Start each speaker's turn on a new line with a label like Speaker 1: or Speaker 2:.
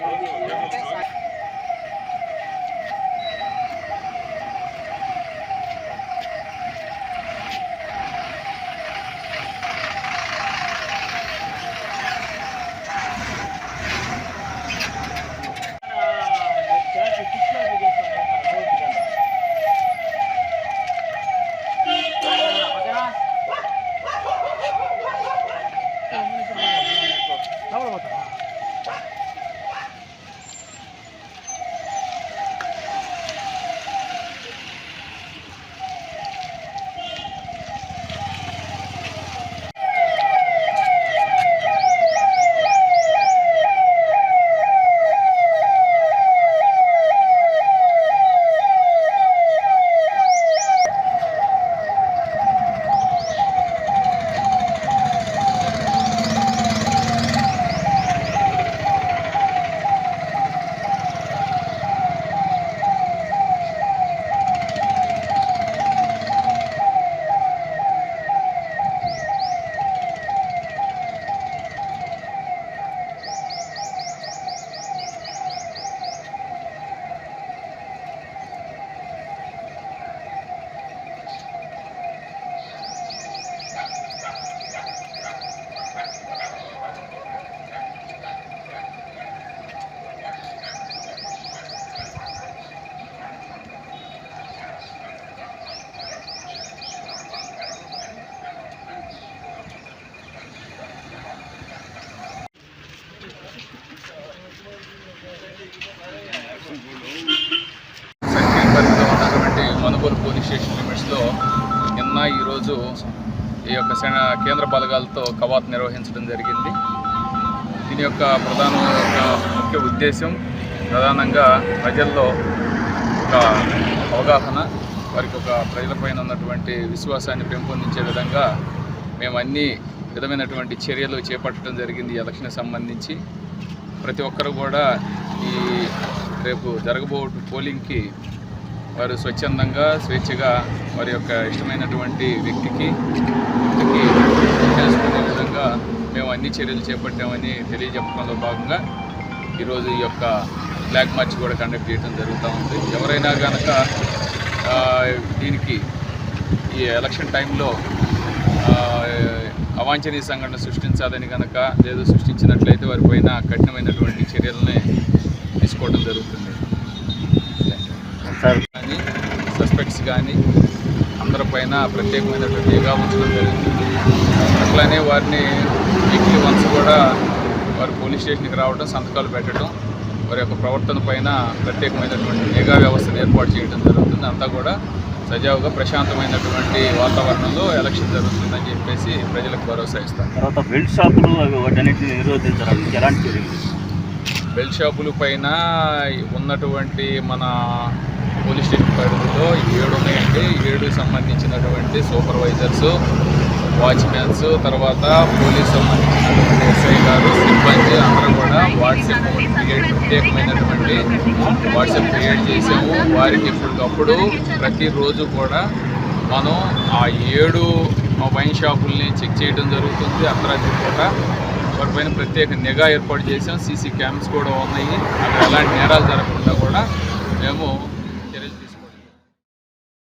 Speaker 1: Thank you. Association లిమిట్స్లో నిన్న ఈరోజు ఈ యొక్క కేంద్ర బలగాలతో కవాత్ నిర్వహించడం జరిగింది. దీని యొక్క ప్రధాన ముఖ్య ఉద్దేశం ప్రధానంగా ప్రజల్లో ఒక అవగాహన వారికి ఒక ప్రజలపైన ఉన్నటువంటి విశ్వాసాన్ని పెంపొందించే విధంగా మేము అన్ని విధమైనటువంటి చర్యలు చేపట్టడం జరిగింది ఎలక్షన్ సంబంధించి. ప్రతి ఒక్కరు కూడా ఈ రేపు జరగబో పోలింగ్కి వారు స్వచ్ఛందంగా స్వేచ్ఛగా వారి యొక్క ఇష్టమైనటువంటి వ్యక్తికి వ్యక్తికి తెలుసుకునే విధంగా మేము అన్ని చర్యలు చేపట్టామని తెలియజెప్పడంలో భాగంగా ఈరోజు ఈ యొక్క ఫ్లాగ్ మార్చ్ కూడా కండక్ట్ చేయడం జరుగుతూ ఉంది. ఎవరైనా కనుక దీనికి ఈ ఎలక్షన్ టైంలో అవాంఛనీయ సంఘటన సృష్టించాలని కనుక లేదు సృష్టించినట్లయితే వారిపైన కఠినమైనటువంటి చర్యలని తీసుకోవడం జరుగుతుంది.
Speaker 2: సార్
Speaker 1: కానీ సస్పెక్ట్స్ కానీ అందరిపైన ప్రత్యేకమైనటువంటి నిఘా ఉంచడం జరుగుతుంది అట్లానే వారిని వీక్లీ వన్స్ కూడా వారు పోలీస్ స్టేషన్కి రావడం సంతకాలు పెట్టడం వారి యొక్క ప్రవర్తన పైన ప్రత్యేకమైనటువంటి నిఘా వ్యవస్థను ఏర్పాటు చేయడం జరుగుతుంది. అంతా కూడా సజావుగా ప్రశాంతమైనటువంటి వాతావరణంలో ఎలక్షన్ జరుగుతుందని చెప్పేసి ప్రజలకు భరోసా ఇస్తాం.
Speaker 2: తర్వాత బెల్ట్ షాపులు వాటన్నిటిని నిరోధించడానికి ఎలాంటి చర్యలు
Speaker 1: బెల్ షాపుల పైన ఉన్నటువంటి మన పోలీస్ స్టేషన్ పరిధిలో ఏడు ఉన్నాయండి. ఏడు సంబంధించినటువంటి సూపర్వైజర్స్ వాచ్మెన్స్ తర్వాత పోలీస్ సంబంధించినటువంటి ఎస్ఐ గారు సిబ్బంది అందరూ కూడా వాట్సాప్ క్రియేట్ ప్రత్యేకమైనటువంటి వాట్సాప్ క్రియేట్ చేసాము వారికి ఇప్పటికప్పుడు ప్రతిరోజు కూడా మనం ఆ ఏడు వైన్ షాపుల్ని చెక్ చేయడం జరుగుతుంది. అర్ధరాత్రి పూట వాటిపైన ప్రత్యేక నిఘా ఏర్పాటు చేసాం సీసీ క్యామ్స్ కూడా ఉన్నాయి. అక్కడ ఎలాంటి నేరాలు జరగకుండా కూడా మేము